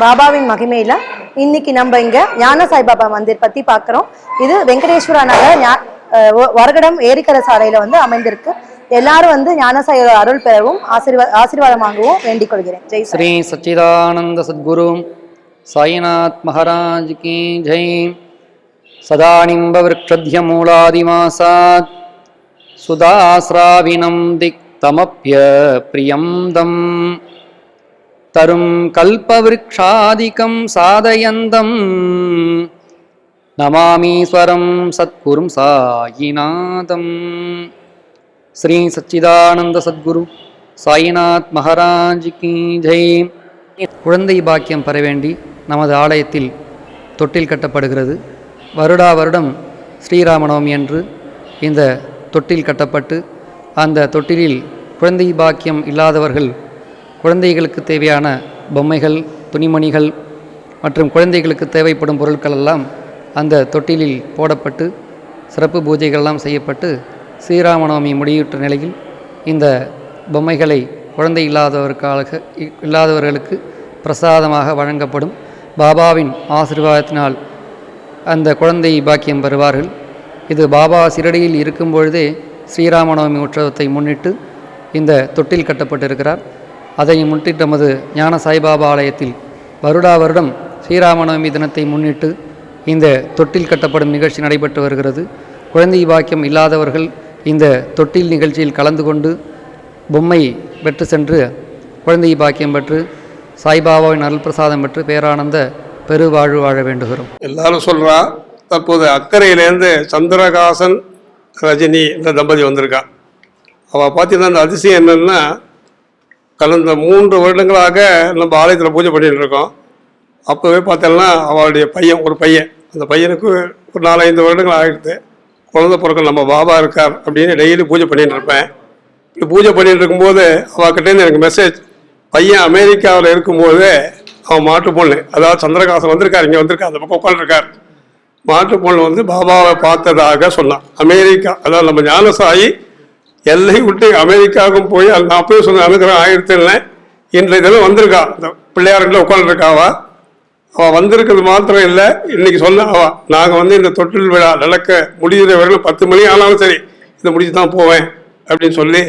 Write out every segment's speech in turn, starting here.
பாபாவின் மகிமையில் இன்னைக்கு நம்ம இங்கே ஞான சாய்பாபா மந்திர் பற்றி பார்க்குறோம். இது வெங்கடேஸ்வரா நகர் வரகடம் ஏரிக்கரை சாலையில் வந்து அமைந்திருக்கு. எல்லாரும் வந்து ஞானசாயோட அருள் பெறவும் ஆசீர்வா ஆசீர்வாதம் வாங்கவும் வேண்டிக் கொள்கிறேன். ஜெய் ஸ்ரீ சச்சிதானந்த சத்குரு சாய்நாத் மகாராஜ் கி ஜெய். சதானிம்ப விரக்ஷத்ய மூலாதிமாசாத். சுதாஸ்ராவினம் திக்தமப்ய பிரியம் தம் தரும் கல்பவிருக்ஷாதிக்கம் சாதயந்தம். நமாமீஸ்வரம் சத்குரும் சாயிநாதம். ஸ்ரீ சச்சிதானந்த சத்குரு சாயிநாத் மகாராஜ் கி ஜெய் குழந்தை பாக்கியம் பெற வேண்டி நமது ஆலயத்தில் தொட்டில் கட்டப்படுகிறது. வருடா வருடம் ஸ்ரீராமநவமி என்று இந்த தொட்டில் கட்டப்பட்டு அந்த தொட்டிலில் குழந்தை பாக்கியம் இல்லாதவர்கள் குழந்தைகளுக்கு தேவையான பொம்மைகள் துணிமணிகள் மற்றும் குழந்தைகளுக்கு தேவைப்படும் பொருட்கள் எல்லாம் அந்த தொட்டிலில் போடப்பட்டு சிறப்பு பூஜைகள்லாம் செய்யப்பட்டு ஸ்ரீராமநவமி முடியுற்ற நிலையில் இந்த பொம்மைகளை குழந்தை இல்லாதவருக்காக இ- இல்லாதவர்களுக்கு பிரசாதமாக வழங்கப்படும் பாபாவின் ஆசீர்வாதத்தினால் அந்த குழந்தை பாக்கியம் பெறுவார்கள். இது பாபா சிரடியில் இருக்கும் பொழுதே ஸ்ரீராமநவமி உற்சவத்தை முன்னிட்டு இந்த தொட்டில் கட்டப்பட்டிருக்கிறார். அதை முன்னிட்டு நமது ஞான சாய்பாபா ஆலயத்தில் வருடா வருடம் ஸ்ரீராமநவமி தினத்தை முன்னிட்டு இந்த தொட்டில் கட்டப்படும் நிகழ்ச்சி நடைபெற்று வருகிறது. குழந்தை பாக்கியம் இல்லாதவர்கள் இந்த தொட்டில் நிகழ்ச்சியில் கலந்து கொண்டு பொம்மை பெற்று சென்று குழந்தை பாக்கியம் பெற்று சாய்பாபாவின் அருள் பிரசாதம் பெற்று பேரானந்த பெருவாழ்வு வாழ வேண்டுகிறோம். எல்லாரும் சொல்கிறா தற்போது அக்கறையிலேருந்து சந்திரகாசன் ரஜினி இந்த தம்பதி வந்திருக்கா. அவள் பார்த்தீங்கன்னா அந்த அதிசயம் என்னென்னா கடந்த மூன்று வருடங்களாக நம்ம ஆலயத்தில் பூஜை பண்ணிட்டு இருக்கோம். அப்போவே பார்த்தோம்னா அவளுடைய பையன் ஒரு பையன். அந்த பையனுக்கு ஒரு நாலஞ்சு வருடங்கள் ஆகிடுது குழந்த பிறக்க நம்ம பாபா இருக்கார் அப்படின்னு டெய்லி பூஜை பண்ணிகிட்டு இருப்பேன். இப்படி பூஜை பண்ணிட்டு இருக்கும்போது அவகிட்டேருந்து எனக்கு மெசேஜ் பையன் அமெரிக்காவில் இருக்கும்போது அவன் மாட்டு பொண்ணு. அதாவது சந்திரகாசன் வந்திருக்கார் இங்கே வந்திருக்கார் அந்த பக்கம் உட்காந்துருக்கார் மாட்டு பொண்ணு வந்து பாபாவை பார்த்ததாக சொன்னான். அமெரிக்கா அதாவது நம்ம ஞானசாயி எல்லை விட்டு அமெரிக்காவுக்கும் போய் அந்த நான் போய் சொன்ன அனுகிரகம் ஆயிரத்துல இன்றைய தினம் வந்திருக்கா. இந்த பிள்ளையார்கிட்ட உட்காந்துருக்காவா அவள் வந்திருக்கிறது மாத்திரம் இல்லை. இன்னைக்கு சொன்ன அவ நாங்கள் வந்து இந்த தொட்டில் விழா நடக்க முடிகிற வரையிலும் பத்து மணி ஆனாலும் சரி இதை முடிச்சு தான் போவேன் அப்படின்னு சொல்லி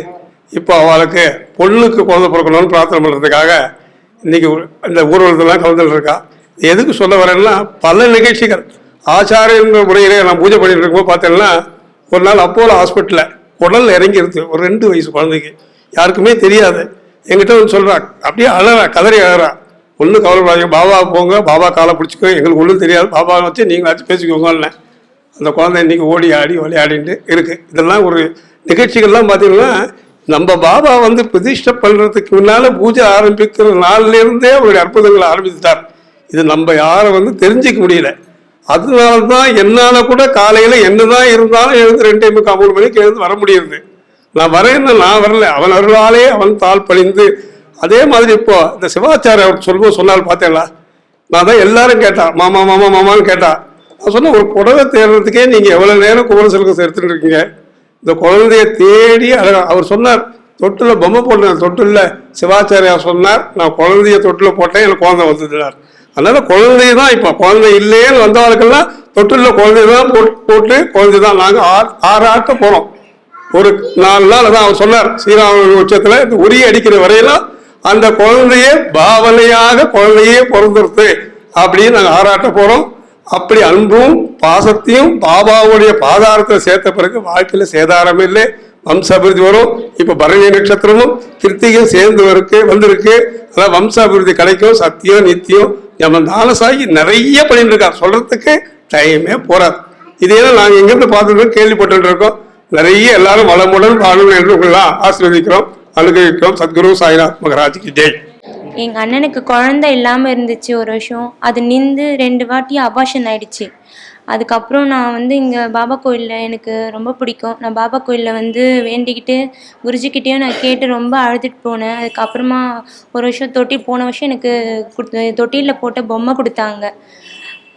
இப்போ அவளுக்கு பொண்ணுக்கு குழந்தை பிறக்கணும்னு பிரார்த்தனை பண்ணுறதுக்காக இன்னைக்கு இந்த ஊர்வலத்தெல்லாம் கலந்துட்டு இருக்கா எதுக்கு சொல்ல வரேன்னா பல நிகழ்ச்சிகள். ஆச்சாரியங்கிற முறையிலே நான் பூஜை பண்ணிட்டு இருக்கும்போது பார்த்தேன்னா ஒரு நாள் அப்போலோ ஹாஸ்பிட்டலில் குடல் இறங்கிடுது ஒரு ரெண்டு வயசு குழந்தைக்கு. யாருக்குமே தெரியாது. என்கிட்ட வந்து சொல்கிறா அப்படியே அழறா கதறி அழறா. ஒன்றும் கவலைப்படாதீங்க. பாபா போங்க பாபா காலை பிடிச்சிக்கோ. எங்களுக்கு ஒன்றும் தெரியாது. பாபாவை வச்சு நீங்களாச்சும் பேசிக்கோங்கன்னு அந்த குழந்தை இன்றைக்கி ஓடி ஆடி விளையாடிட்டு இருக்கு. இதெல்லாம் ஒரு நிகழ்ச்சிகள்லாம் பார்த்தீங்கன்னா நம்ம பாபா வந்து பிரதிஷ்டை பண்ணுறதுக்கு முன்னால் பூஜை ஆரம்பிக்கிற நாள்லேருந்தே அவருடைய அற்புதங்களை ஆரம்பித்துட்டார். இது நம்ம யாரை வந்து தெரிஞ்சிக்க முடியல. அதனால தான் என்னால் கூட காலையில் என்னதான் இருந்தாலும் எழுந்து ரெண்டு முக்கால் மூணு மணிக்கு எழுந்து வர முடியுது நான் வரேன்னு நான் வரல. அவன் அருளாலே அவன் தாள் பழிந்து அதே மாதிரி இப்போ இந்த சிவாச்சாரிய சொல்லுவோம் சொன்னால் பார்த்தேங்களா? நான் தான் எல்லாரும் கேட்டான் மாமா மாமா மாமான்னு கேட்டான் நான் சொன்னேன் ஒரு புடவை தேடுறதுக்கே நீங்கள் எவ்வளோ நேரம் குமரசலுக்கு சேர்த்துட்டு இருக்கீங்க? இந்த குழந்தைய தேடி அழகா அவர் சொன்னார் தொட்டில் பொம்மை போட்டேன் தொட்டில் சிவாச்சாரியா சொன்னார் நான் குழந்தைய தொட்டில் போட்டேன் எனக்கு குழந்தை வந்துட்டார் அதனால குழந்தை தான் இப்போ குழந்தை இல்லையேன்னு வந்தவர்களுக்கெல்லாம் தொட்டில்ல குழந்தை தான் போட்டு போட்டு குழந்தை தான் நாங்கள் ஆறு ஆறு ஆட்ட போகிறோம் ஒரு நாலு நாள் அதான் அவர் சொன்னார் ஸ்ரீராம உச்சத்தில் இந்த உரி அடிக்கிற வரையிலும் அந்த குழந்தையே பாவனையாக குழந்தையே பிறந்துருது அப்படின்னு நாங்கள் ஆராட்ட போகிறோம் அப்படி அன்பும் பாசத்தையும் பாபாவுடைய பாதாரத்தை சேர்த்த பிறகு வாழ்க்கையில் சேதாரம் இல்லை. வம்சாபிவிருத்தி வரும். இப்போ பரணி நட்சத்திரமும் கிருத்திகையும் சேர்ந்து வருக்கு வந்திருக்கு. அதான் வம்சாபிவிருத்தி கிடைக்கும் சத்தியம் நித்தியம் நாலசாகி நிறைய பண்ணிட்டு சொல்கிறதுக்கு சொல்றதுக்கு டைமே போறாது. இதையெல்லாம் நாங்கள் எங்கிருந்து பார்த்துட்டு கேள்விப்பட்டு இருக்கோம். நிறைய எல்லாரும் வளமுடன் வாழும் என்று உங்களெல்லாம் ஆசீர்வதிக்கிறோம் அனுகிரிக்கிறோம் சத்குரு சாய்நாத் மகராஜிக்கு ஜெய். எங்கள் அண்ணனுக்கு குழந்த இல்லாமல் இருந்துச்சு ஒரு வருஷம். அது நின்று ரெண்டு வாட்டி அபாஷன் ஆயிடுச்சு. அதுக்கப்புறம் நான் வந்து இங்கே பாபா கோயிலில் எனக்கு ரொம்ப பிடிக்கும். நான் பாபா கோயிலில் வந்து வேண்டிக்கிட்டு குருஜிக்கிட்டேயும் நான் கேட்டு ரொம்ப அழுதுட்டு போனேன். அதுக்கப்புறமா ஒரு வருஷம் தொட்டி போன வருஷம் எனக்கு கொடுத்த தொட்டிலில் போட்ட பொம்மை கொடுத்தாங்க.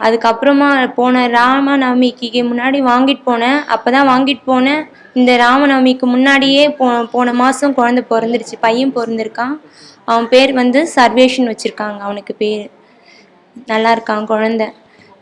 அதுக்கப்புறமா போன ராமநவமிக்கு முன்னாடி வாங்கிட்டு போனேன். அப்போ தான் வாங்கிட்டு போனேன். இந்த ராமநவமிக்கு முன்னாடியே போ போன மாதம் குழந்த பிறந்துருச்சு. பையன் பிறந்திருக்கான். அவன் பேர் வந்து சர்வேஷன் வச்சுருக்காங்க. அவனுக்கு பேர். நல்லா இருக்கான் குழந்த.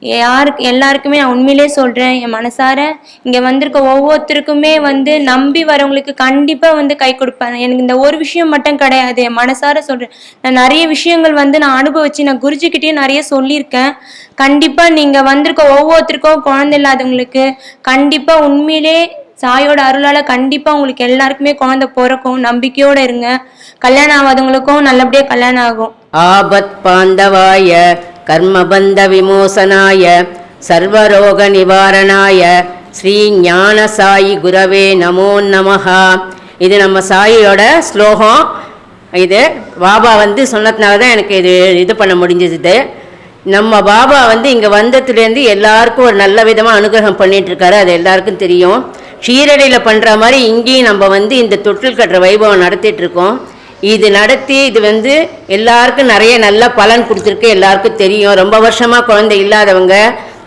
யாருக்கு எல்லாருக்குமே நான் உண்மையிலே சொல்கிறேன் என் மனசார இங்கே வந்திருக்க ஒவ்வொருத்தருக்குமே வந்து நம்பி வரவங்களுக்கு கண்டிப்பாக வந்து கை கொடுப்பேன் எனக்கு இந்த ஒரு விஷயம் மட்டும் கிடையாது என் மனசார சொல்கிறேன் நான் நிறைய விஷயங்கள் வந்து நான் அனுபவிச்சு நான் குருஜிக்கிட்டேயும் நிறைய சொல்லியிருக்கேன். கண்டிப்பாக நீங்கள் வந்திருக்க ஒவ்வொருத்தருக்கும் குழந்தை இல்லாதவங்களுக்கு கண்டிப்பாக உண்மையிலே சாயோட அருளால கண்டிப்பாக உங்களுக்கு எல்லாருக்குமே குழந்தை பிறக்கும். நம்பிக்கையோடு இருங்க. கல்யாணம் ஆகாதவங்களுக்கும் நல்லபடியாக கல்யாணம் ஆகும். ஆபத் பாந்தவாய கர்மபந்த விமோசனாய சர்வரோக நிவாரணாய ஸ்ரீ ஞான சாயி குரவே நமோ நமஹா. இது நம்ம சாயியோட ஸ்லோகம். இது பாபா வந்து சொன்னதுனால தான் எனக்கு இது இது பண்ண முடிஞ்சது. நம்ம பாபா வந்து இங்கே வந்ததுலேருந்து எல்லாருக்கும் ஒரு நல்ல விதமாக அனுகிரகம் பண்ணிட்டு இருக்காரு. அது எல்லாருக்கும் தெரியும். ஷீரடியில் பண்ணுற மாதிரி இங்கேயும் நம்ம வந்து இந்த தொட்டில் கட்டுற வைபவம் நடத்திட்டுருக்கோம். இது நடத்தி இது வந்து எல்லாருக்கும் நிறைய நல்ல பலன் கொடுத்துருக்கு எல்லாருக்கும் தெரியும். ரொம்ப வருஷமாக குழந்தை இல்லாதவங்க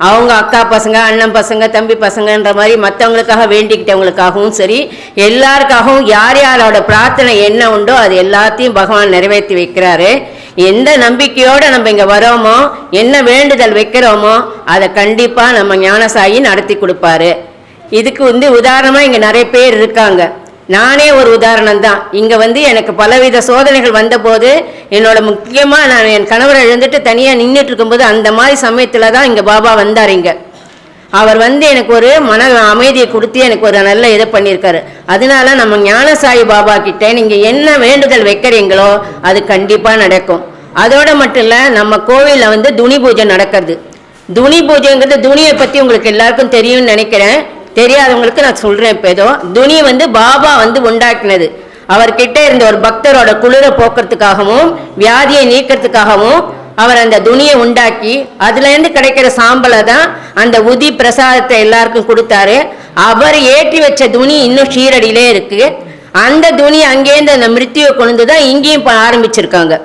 அவங்க அக்கா பசங்க அண்ணன் பசங்க தம்பி பசங்கன்ற மாதிரி மற்றவங்களுக்காக வேண்டிக்கிட்டவங்களுக்காகவும் சரி எல்லாருக்காகவும் யார் யாரோட பிரார்த்தனை என்ன உண்டோ அது எல்லாத்தையும் பகவான் நிறைவேற்றி வைக்கிறாரு. எந்த நம்பிக்கையோடு நம்ம இங்கே வரோமோ என்ன வேண்டுதல் வைக்கிறோமோ அதை கண்டிப்பாக நம்ம ஞானசாயி நடத்தி கொடுப்பாரு. இதுக்கு வந்து உதாரணமாக இங்கே நிறைய பேர் இருக்காங்க. நானே ஒரு உதாரணம் தான். இங்கே வந்து எனக்கு பலவித சோதனைகள் வந்தபோது என்னோட முக்கியமாக நான் என் கணவரை இழந்துட்டு தனியாக நின்றுட்டு இருக்கும்போது அந்த மாதிரி சமயத்தில் தான் இங்கே பாபா வந்தார் இங்கே. அவர் வந்து எனக்கு ஒரு மன அமைதியை கொடுத்து எனக்கு ஒரு நல்ல இதை பண்ணியிருக்காரு. அதனால நம்ம ஞானசாயி பாபா கிட்ட நீங்கள் என்ன வேண்டுதல் வைக்கிறீங்களோ அது கண்டிப்பாக நடக்கும். அதோட மட்டும் இல்லை நம்ம கோவிலில் வந்து துணி பூஜை நடக்கிறது. துணி பூஜைங்கிறது துணியை பற்றி உங்களுக்கு எல்லாருக்கும் தெரியும்னு நினைக்கிறேன். தெரியாதவங்களுக்கு நான் சொல்கிறேன் இப்போ ஏதோ. துணி வந்து பாபா வந்து உண்டாக்கினது. அவர்கிட்ட இருந்த ஒரு பக்தரோட குளிரை போக்குறதுக்காகவும் வியாதியை நீக்கிறதுக்காகவும் அவர் அந்த துணியை உண்டாக்கி அதுலேருந்து கிடைக்கிற சாம்பலை தான் அந்த உதி பிரசாதத்தை எல்லாருக்கும் கொடுத்தாரு. அவர் ஏற்றி வச்ச துணி இன்னும் ஷீரடியிலே இருக்கு. அந்த துணி அங்கேருந்து அந்த மிருத்தியை கொண்டு தான் இங்கேயும் ஆரம்பிச்சிருக்காங்க.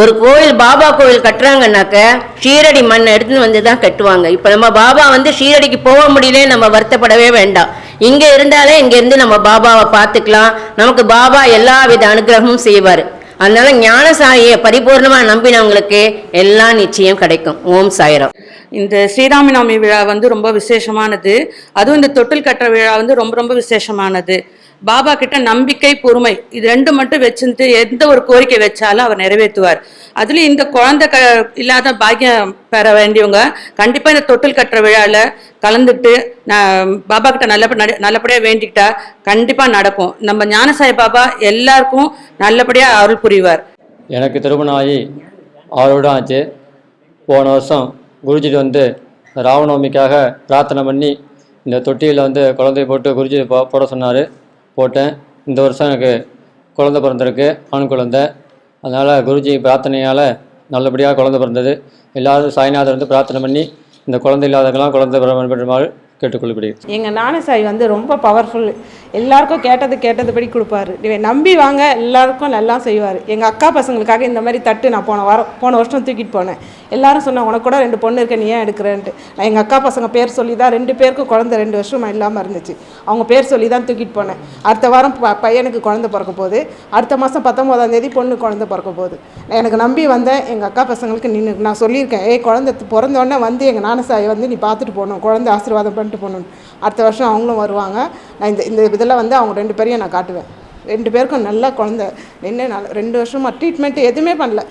ஒரு கோயில் பாபா கோயில் கட்டுறாங்கன்னாக்க ஷீரடி மண்ணை எடுத்துன்னு வந்து தான் கட்டுவாங்க. இப்போ நம்ம பாபா வந்து ஷீரடிக்கு போக முடியல நம்ம வருத்தப்படவே வேண்டாம். இங்கே இருந்தாலே இங்கேருந்து நம்ம பாபாவை பார்த்துக்கலாம். நமக்கு பாபா எல்லா வித அனுகிரகமும் செய்வார். அதனால ஞானசாயியை பரிபூர்ணமாக நம்பினவங்களுக்கு எல்லாம் நிச்சயம் கிடைக்கும். ஓம் சாயிரம். இந்த ஸ்ரீராமநவமி விழா வந்து ரொம்ப விசேஷமானது. அதுவும் இந்த தொட்டில் கட்டுற விழா வந்து ரொம்ப ரொம்ப விசேஷமானது. பாபா கிட்ட நம்பிக்கை பொறுமை இது ரெண்டு மட்டும் வச்சுட்டு எந்த ஒரு கோரிக்கை வச்சாலும் அவர் நிறைவேற்றுவார். அதுலேயும் இந்த குழந்தை க இல்லாத பாக்கியம் பெற வேண்டியவங்க கண்டிப்பாக இந்த தொட்டில் கட்டுற விழாவில் கலந்துட்டு நான் பாபா கிட்ட நல்ல நல்லபடியாக வேண்டிக்கிட்டா கண்டிப்பாக நடக்கும். நம்ம ஞானசாய் பாபா எல்லாருக்கும் நல்லபடியாக அருள் புரிவார். எனக்கு திருமணம் ஆகி ஆறு வருடம் ஆச்சு. போன வருஷம் குருஜி வந்து ராமநவமிக்காக பிரார்த்தனை பண்ணி இந்த தொட்டியில் வந்து குழந்தைய போட்டு குருஜி போ போட சொன்னார். போட்டேன். இந்த வருஷம் எனக்கு குழந்த பிறந்திருக்கு ஆண் குழந்த. அதனால் குருஜி பிரார்த்தனையால் நல்லபடியாக குழந்த பிறந்தது. எல்லாரும் சாய்நாதர் வந்து பிரார்த்தனை பண்ணி இந்த குழந்தை இல்லாதவங்களாம் குழந்தை பெறுமாறு கேட்டுக்கொள்ளப்படுகிறது எங்கள் ஞானசாய் வந்து ரொம்ப பவர்ஃபுல் எல்லாருக்கும் கேட்டது கேட்டதுபடி கொடுப்பாரு. இவன் நம்பி வாங்க எல்லாருக்கும் நல்லா செய்வார். எங்கள் அக்கா பசங்களுக்காக இந்த மாதிரி தட்டு நான் போன வாரம் போன வருஷம் தூக்கிட்டு போனேன். எல்லாரும் சொன்ன உனக்கு கூட ரெண்டு பொண்ணு இருக்க நீ ஏன் எடுக்கிறேன்ட்டு? நான் எங்கள் அக்கா பசங்க பேர் சொல்லி தான் ரெண்டு பேருக்கும் குழந்தை ரெண்டு வருஷமாக இல்லாமல் இருந்துச்சு. அவங்க பேர் சொல்லி தான் தூக்கிட்டு போனேன். அடுத்த வாரம் ப பையனுக்கு குழந்தை பிறக்க போகுது அடுத்த மாதம் பத்தொம்போதாம் தேதி பொண்ணு குழந்தை பிறக்க போகுது நான் எனக்கு நம்பி வந்தேன். எங்கள் அக்கா பசங்களுக்கு நின்று நான் சொல்லியிருக்கேன் ஏய் குழந்தை பிறந்தோடனே வந்து எங்கள் நானசாயை வந்து நீ பார்த்துட்டு போகணும் குழந்தை ஆசீர்வாதம் பண்ணிட்டு போகணும் அடுத்த வருஷம் அவங்களும் வருவாங்க. நான் இந்த இந்த இதில் வந்து அவங்க ரெண்டு பேரையும் நான் காட்டுவேன். ரெண்டு பேருக்கும் நல்ல குழந்த. நின்று நாள் ரெண்டு வருஷமாக ட்ரீட்மெண்ட் எதுவுமே பண்ணல.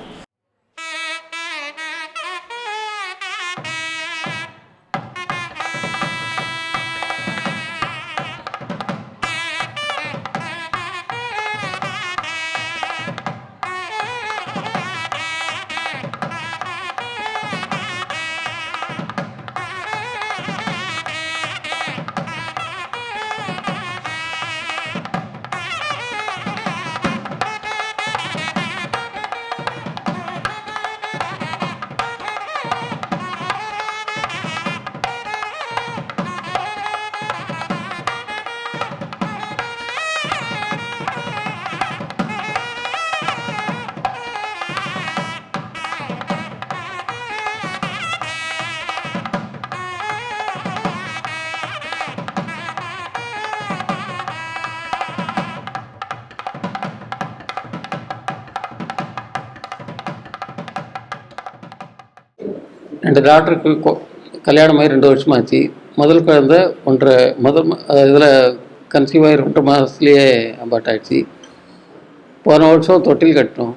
ரெண்டு டாக்டருக்கு கொ- கல்யாணம் ஆகி ரெண்டு வருஷமாச்சு. முதல் குழந்த ஒன்றரை முதல் இதில் கன்சீவ் ஆகி ரெண்டு மாதத்துலேயே அபார்ட் ஆகிடுச்சு போன வருஷம் தொட்டில் கட்டினோம்.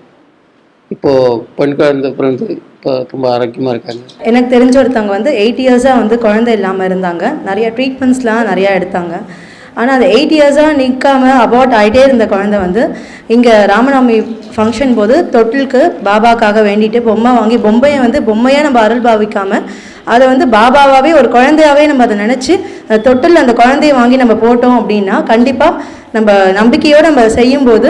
இப்போது பெண் குழந்தை பிறந்து இப்போ ரொம்ப ஆரோக்கியமாக இருக்காங்க. எனக்கு தெரிஞ்ச ஒருத்தவங்க வந்து எயிட் இயர்ஸாக வந்து குழந்தை இல்லாமல் இருந்தாங்க. நிறைய ட்ரீட்மெண்ட்ஸ்லாம் நிறையா எடுத்தாங்க. ஆனால் அது எயிட் இயர்ஸாக நிற்காம அபார்ட் ஆகிட்டே இருந்த குழந்தை வந்து இங்கே ராமநவமி ஃபங்க்ஷன் போது தொட்டிலுக்கு பாபாக்காக வேண்டிட்டு பொம்மை வாங்கி பொம்மையை வந்து பொம்மையாக நம்ம அருள் பாவிக்காமல் அதை வந்து பாபாவாகவே ஒரு குழந்தையாவே நம்ம அதை நினச்சி தொட்டில் அந்த குழந்தைய வாங்கி நம்ம போட்டோம் அப்படின்னா கண்டிப்பாக நம்ம நம்பிக்கையோடு நம்ம செய்யும்போது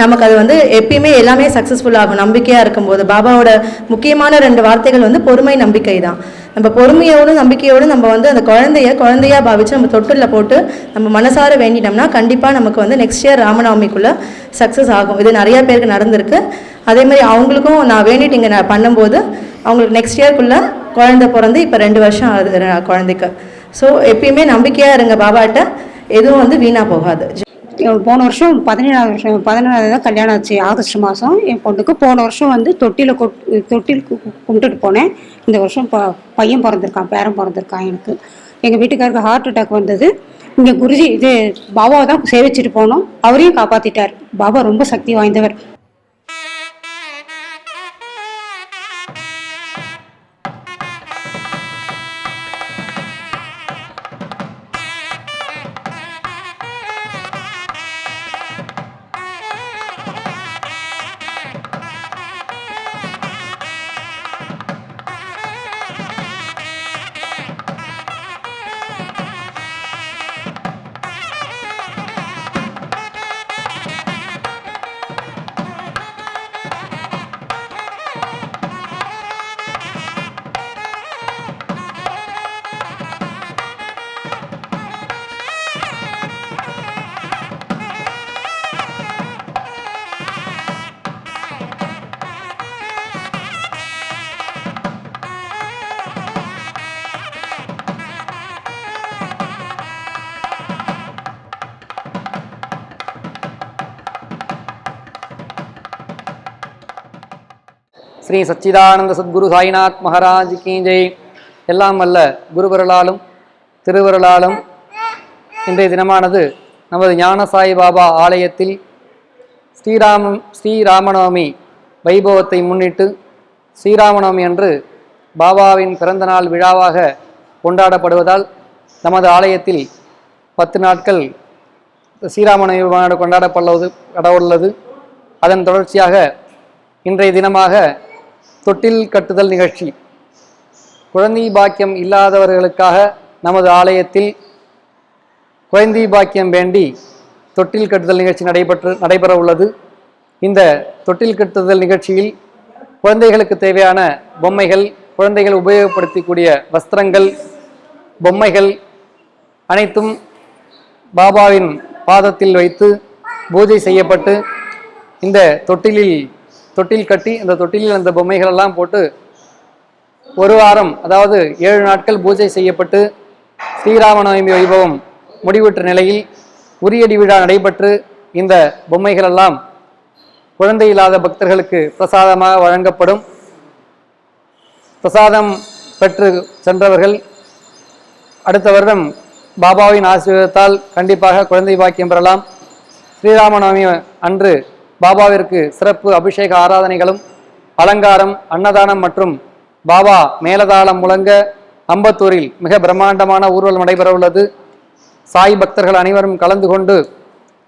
நமக்கு அது வந்து எப்பயுமே எல்லாமே சக்ஸஸ்ஃபுல் ஆகும். நம்பிக்கையாக இருக்கும்போது. பாபாவோட முக்கியமான ரெண்டு வார்த்தைகள் வந்து பொறுமை நம்பிக்கை தான். நம்ம பொறுமையோடு நம்பிக்கையோடு நம்ம வந்து அந்த குழந்தைய குழந்தையா பாவித்து நம்ம தொட்டில் போட்டு நம்ம மனசார வேண்டிட்டோம்னா கண்டிப்பாக நமக்கு வந்து நெக்ஸ்ட் இயர் ராமநவமிக்குள்ளே சக்ஸஸ் ஆகும். இது நிறையா பேருக்கு நடந்திருக்கு. அதே மாதிரி அவங்களுக்கும் நான் வேண்டிட்டு இங்கே நான் பண்ணும்போது அவங்களுக்கு நெக்ஸ்ட் இயர்க்குள்ளே குழந்தை பிறந்து இப்போ ரெண்டு வருஷம் ஆகுது குழந்தைக்கு. ஸோ எப்பயுமே நம்பிக்கையாக இருங்க பாபாட்ட. எதுவும் வந்து வீணாக போகாது. போன வருஷம் பதினேழாவது வருஷம் பதினேழாவது தான் கல்யாணம் ஆச்சு ஆகஸ்ட் மாதம் என் பொண்ணுக்கு போன வருஷம் வந்து தொட்டியில் கொட் தொட்டில் கும்பிட்டுட்டு போனேன். இந்த வருஷம் ப பையன் பிறந்திருக்கான் பேரன் பிறந்திருக்கான் எனக்கு. எங்கள் வீட்டுக்காருக்கு ஹார்ட் அட்டாக் வந்தது. இங்கே குருஜி இது பாபாவை தான் சேவிச்சுட்டு போனோம். அவரையும் காப்பாற்றிட்டார் பாபா ரொம்ப சக்தி வாய்ந்தவர். ஸ்ரீ சச்சிதானந்த சத்குரு சாய்நாத் மகாராஜ் கீஞ்சை எல்லாம் அல்ல குருவருளாலும் திருவருளாலும் இன்றைய தினமானது நமது ஞானசாய் பாபா ஆலயத்தில் ஸ்ரீராமம் ஸ்ரீராமநவமி வைபவத்தை முன்னிட்டு ஸ்ரீராமநவமி அன்று பாபாவின் பிறந்தநாள் விழாவாக கொண்டாடப்படுவதால் நமது ஆலயத்தில் பத்து நாட்கள் ஸ்ரீராமநவமி கொண்டாடப்படுவது கடவுள்ளது அதன் தொடர்ச்சியாக இன்றைய தினமாக தொட்டில் கட்டுதல் நிகழ்ச்சி. குழந்தை பாக்கியம் இல்லாதவர்களுக்காக நமது ஆலயத்தில் குழந்தை பாக்கியம் வேண்டி தொட்டில் கட்டுதல் நிகழ்ச்சி நடைபெற்று நடைபெற உள்ளது இந்த தொட்டில் கட்டுதல் நிகழ்ச்சியில் குழந்தைகளுக்கு தேவையான பொம்மைகள் குழந்தைகள் உபயோகப்படுத்தக்கூடிய வஸ்திரங்கள் பொம்மைகள் அனைத்தும் பாபாவின் பாதத்தில் வைத்து பூஜை செய்யப்பட்டு இந்த தொட்டிலில் தொட்டில் கட்டி இந்த தொட்டிலில் அந்த பொம்மைகள் எல்லாம் போட்டு ஒரு வாரம் அதாவது ஏழு நாட்கள் பூஜை செய்யப்பட்டு ஸ்ரீராமநவமி வைபவம் முடிவுற்ற நிலையில் உரியடி விழா நடைபெற்று இந்த பொம்மைகள் எல்லாம் குழந்தை இல்லாத பக்தர்களுக்கு பிரசாதமாக வழங்கப்படும். பிரசாதம் பெற்று சென்றவர்கள் அடுத்த வருடம் பாபாவின் ஆசீர்வாதத்தால் கண்டிப்பாக குழந்தை பாக்கியம் பெறலாம். ஸ்ரீராமநவமி அன்று பாபாவிற்கு சிறப்பு அபிஷேக ஆராதனைகளும் அலங்காரம் அன்னதானம் மற்றும் பாபா மேலதாளம் முழங்க அம்பத்தூரில் மிக பிரம்மாண்டமான ஊர்வலம் நடைபெறவுள்ளது. சாய் பக்தர்கள் அனைவரும் கலந்து கொண்டு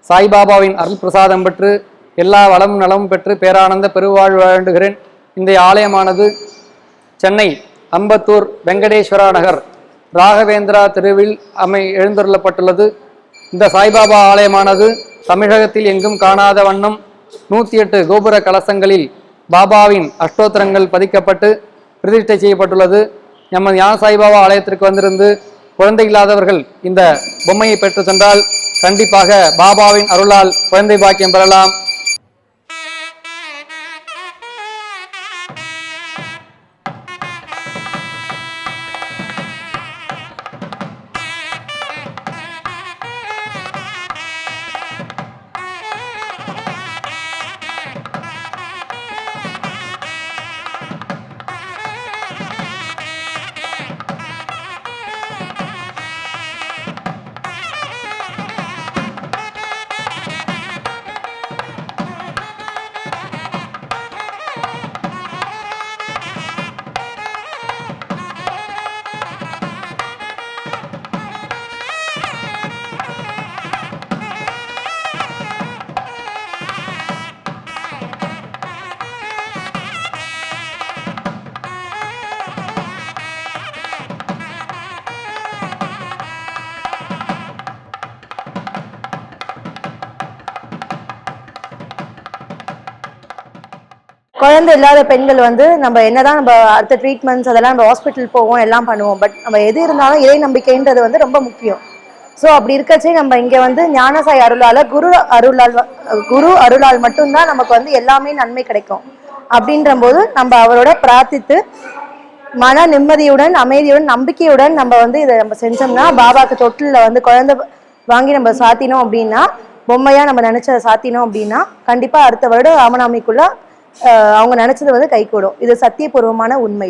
சாய்பாபாவின் அருள் பிரசாதம் பெற்று எல்லா வளமும் நலமும் பெற்று பேரானந்த பெருவாழ்வு வேண்டுகிறேன் இந்த ஆலயமானது சென்னை அம்பத்தூர் வெங்கடேஸ்வரா நகர் ராகவேந்திரா தெருவில் அமை எழுந்தருளப்பட்டுள்ளது. இந்த சாய்பாபா ஆலயமானது தமிழகத்தில் எங்கும் காணாத வண்ணம் நூற்றி எட்டு கோபுர கலசங்களில் பாபாவின் அஷ்டோத்திரங்கள் பதிக்கப்பட்டு பிரதிஷ்டை செய்யப்பட்டுள்ளது. நமது ஞான சாய்பாபா ஆலயத்திற்கு வந்திருந்து குழந்தை இல்லாதவர்கள் இந்த பொம்மையை பெற்று சென்றால் கண்டிப்பாக பாபாவின் அருளால் குழந்தை பாக்கியம் பெறலாம். குழந்தை இல்லாத பெண்கள் வந்து நம்ம என்னதான் நம்ம அடுத்த ட்ரீட்மெண்ட்ஸ் அதெல்லாம் நம்ம ஹாஸ்பிட்டல் போவோம் எல்லாம் பண்ணுவோம். பட் நம்ம எது இருந்தாலும் இறை நம்பிக்கைன்றது வந்து ரொம்ப முக்கியம். ஸோ அப்படி இருக்கச்சே நம்ம இங்கே வந்து ஞானசாய் அருளால் குரு அருளால் குரு அருளால் மட்டும்தான் நமக்கு வந்து எல்லாமே நன்மை கிடைக்கும். அப்படின்ற போது நம்ம அவரோட பிரார்த்தித்து மன நிம்மதியுடன் அமைதியுடன் நம்பிக்கையுடன் நம்ம வந்து இதை நம்ம செஞ்சோம்னா பாபாக்கு தொட்டிலில் வந்து குழந்தை வாங்கி நம்ம சாத்தினோம் அப்படின்னா பொம்மையாக நம்ம நினச்சதை சாத்தினோம் அப்படின்னா கண்டிப்பாக அடுத்த வருடம் ராமநாமிக்குள்ளே அவங்க நினைச்சது வந்து கைகூடும். இது சத்தியபூர்வமான உண்மை.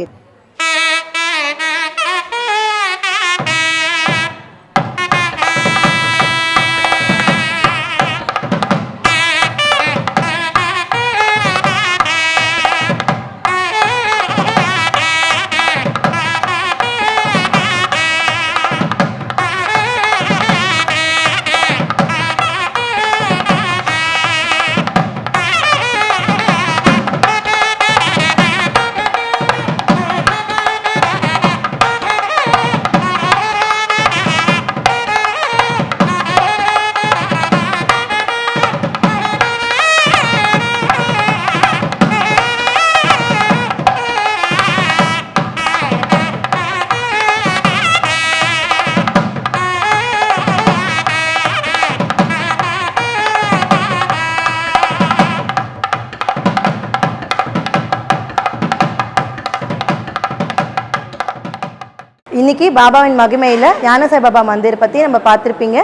இன்றைக்கி இன்னைக்கு பாபாவின் மகிமையில் ஞானசாய் பாபா மந்திர் பற்றி நம்ம பார்த்துருப்பீங்க.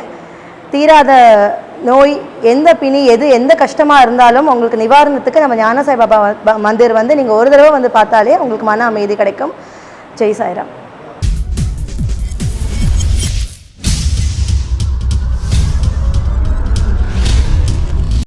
தீராத நோய் எந்த பிணி எது எந்த கஷ்டமாக இருந்தாலும் உங்களுக்கு நிவாரணத்துக்கு நம்ம ஞானசாய் பாபா மந்திர் வந்து நீங்கள் ஒரு தடவை வந்து பார்த்தாலே உங்களுக்கு மன அமைதி கிடைக்கும். ஜெய் சாய்ராம்.